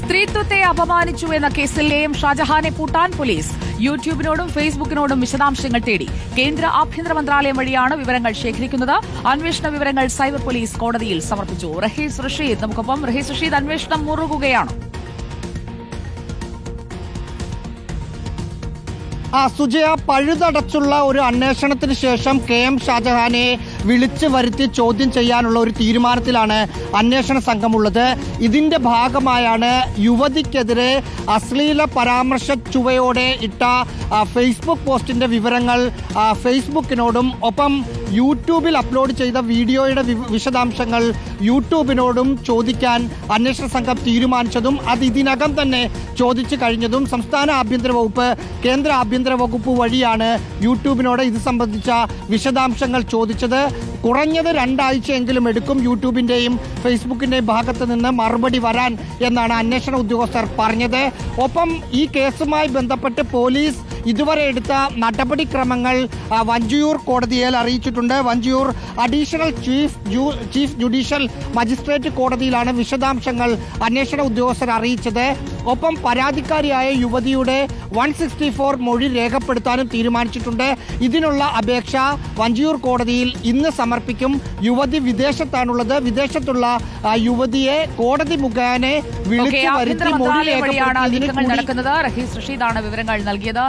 സ്ത്രീത്വത്തെ അപമാനിച്ചു എന്ന കേസിൽ എ എം ഷാജഹാനെ പൂട്ടാൻ പോലീസ്. യൂട്യൂബിനോടും ഫേസ്ബുക്കിനോടും വിശദാംശങ്ങൾ തേടി. കേന്ദ്ര ആഭ്യന്തര മന്ത്രാലയം വഴിയാണ് വിവരങ്ങൾ ശേഖരിക്കുന്നത്. അന്വേഷണ വിവരങ്ങൾ സൈബർ പോലീസ് കോടതിയിൽ സമർപ്പിച്ചു. റഹീസ് റഷീദ്. നമുക്കൊപ്പം റഹീസ് റഷീദ് അന്വേഷണം മുറുകുകയാണ്. ആ സുജയ പഴുതടച്ചുള്ള ഒരു അന്വേഷണത്തിന് ശേഷം കെ എം ഷാജഹാനെ വിളിച്ചു വരുത്തി ചോദ്യം ചെയ്യാനുള്ള ഒരു തീരുമാനത്തിലാണ് അന്വേഷണ സംഘമുള്ളത്. ഇതിന്റെ ഭാഗമായാണ് യുവതിക്കെതിരെ അശ്ലീല പരാമർശ ചുവയോടെ ഇട്ട ഫേസ്ബുക്ക് പോസ്റ്റിന്റെ വിവരങ്ങൾ ഫേസ്ബുക്കിനോടും ഒപ്പം യൂട്യൂബിൽ അപ്ലോഡ് ചെയ്ത വീഡിയോയുടെ വിശദാംശങ്ങൾ യൂട്യൂബിനോടും ചോദിക്കാൻ അന്വേഷണ സംഘം തീരുമാനിച്ചതും അത് ഇതിനകം തന്നെ ചോദിച്ചു കഴിഞ്ഞതും സംസ്ഥാന ആഭ്യന്തര വകുപ്പ് കേന്ദ്ര ആഭ്യന്തര വകുപ്പ് വഴിയാണ് യൂട്യൂബിനോട് ഇത് സംബന്ധിച്ച വിശദാംശങ്ങൾ ചോദിച്ചത്. കുറഞ്ഞത് രണ്ടാഴ്ചയെങ്കിലും എടുക്കും യൂട്യൂബിന്റെയും ഫേസ്ബുക്കിന്റെയും ഭാഗത്ത് നിന്ന് മറുപടി വരാൻ എന്നാണ് അന്വേഷണ ഉദ്യോഗസ്ഥർ പറഞ്ഞത്. ഒപ്പം ഈ കേസുമായി ബന്ധപ്പെട്ട് പോലീസ് ഇതുവരെ എടുത്ത നടപടിക്രമങ്ങൾ വഞ്ചിയൂർ കോടതിയിൽ അറിയിച്ചിട്ടുണ്ട്. Vanchiyoor additional chief chief judicial magistrate കോടതിയിലാണ് വിശദാംശങ്ങൾ അന്വേഷണ ഉദ്യോഗസ്ഥർ അറിയിച്ചത്. ഒപ്പം പരാതിക്കാരിയായ യുവതിയുടെ വൺ സിക്സ്റ്റി ഫോർ മൊഴി രേഖപ്പെടുത്താനും തീരുമാനിച്ചിട്ടുണ്ട്. ഇതിനുള്ള അപേക്ഷ വഞ്ചിയൂർ കോടതിയിൽ ഇന്ന് സമർപ്പിക്കും. യുവതി വിദേശത്താണുള്ളത്. വിദേശത്തുള്ള യുവതിയെ കോടതി മുഖേന വിളിച്ചു വരുത്തി മൊഴി രേഖപ്പെടുത്തി നടക്കുന്നത്. റഹീസ് റഷീദാണ് വിവരങ്ങൾ നൽകിയത്.